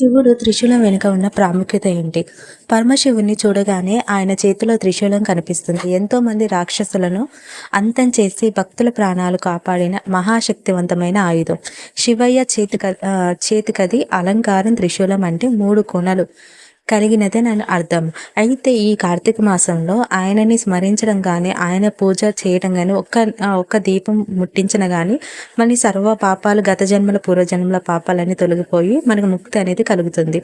శివుడు త్రిశూలం వెనుక ఉన్న ప్రాముఖ్యత ఏంటి? పరమశివుని చూడగానే ఆయన చేతిలో త్రిశూలం కనిపిస్తుంది. ఎంతో మంది రాక్షసులను అంతం చేసి భక్తుల ప్రాణాలు కాపాడిన మహాశక్తివంతమైన ఆయుధం. శివయ్య చేతిక చేతికది అలంకారం త్రిశూలం అంటే మూడు కొనలు కలిగినదే నన్ను అర్థం. అయితే ఈ కార్తీక మాసంలో ఆయనని స్మరించడం కానీ ఆయన పూజ చేయడం కానీ ఒక్క ఒక్క దీపం ముట్టించిన కానీ మన సర్వ పాపాలు గత జన్మల పూర్వజన్మల పాపాలన్నీ తొలగిపోయి మనకు ముక్తి అనేది కలుగుతుంది.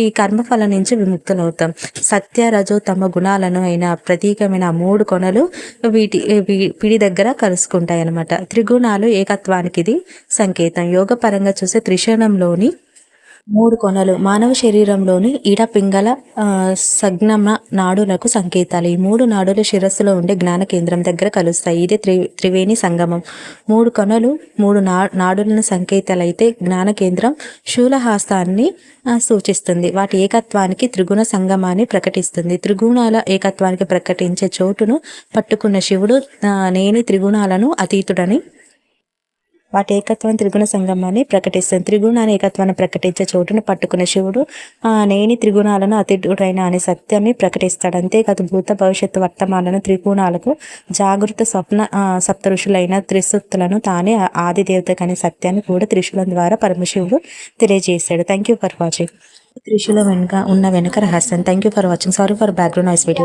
ఈ కర్మఫలం నుంచి విముక్తులవుతాం. సత్య రజో తమ గుణాలను అయిన ప్రతీకమైన మూడు కొనలు వీటి పిడి దగ్గర కలుసుకుంటాయి అన్నమాట త్రిగుణాలు ఏకత్వానికి ఇది సంకేతం. యోగ పరంగా చూస్తే త్రిశూలంలోని మూడు కొనలు. మానవ శరీరంలోని ఇడ పింగళ సగ్నమ నాడులకు సంకేతాలు. ఈ మూడు నాడులు శిరస్సులో ఉండే జ్ఞాన కేంద్రం దగ్గర కలుస్తాయి. ఇదే త్రి త్రివేణి సంగమం. మూడు కొనలు మూడు నా నాడులను సంకేతాలు అయితే జ్ఞాన కేంద్రం శూలహాస్తాన్ని సూచిస్తుంది. వాటి ఏకత్వానికి త్రిగుణ సంగమాన్ని ప్రకటిస్తుంది. త్రిగుణాల ఏకత్వానికి ప్రకటించే చోటును పట్టుకున్న శివుడు ఆ, నేని త్రిగుణాలను అతీతుడని వాటి ఏకత్వం త్రిగుణ సంగమాన్ని ప్రకటిస్తుంది. త్రిగుణాన్ని ఏకత్వాన్ని ప్రకటించే చోటును పట్టుకున్న శివుడు ఆ నేని త్రిగుణాలను అతిథుడైన అనే సత్యాన్ని ప్రకటిస్తాడు. అంతేకాదు భూత భవిష్యత్తు వర్తమానాలను త్రిగుణాలకు జాగృత స్వప్న ఆ, సప్త ఋషులైన త్రిశుక్తులను తానే ఆది దేవత అనే సత్యాన్ని కూడా త్రిశూలం ద్వారా పరమశివుడు తెలియజేశాడు. థ్యాంక్ యూ ఫర్ వాచింగ్ త్రిశూలం వెనుక ఉన్న వెనుక రహస్యం. Thank you for watching sorry for background noise video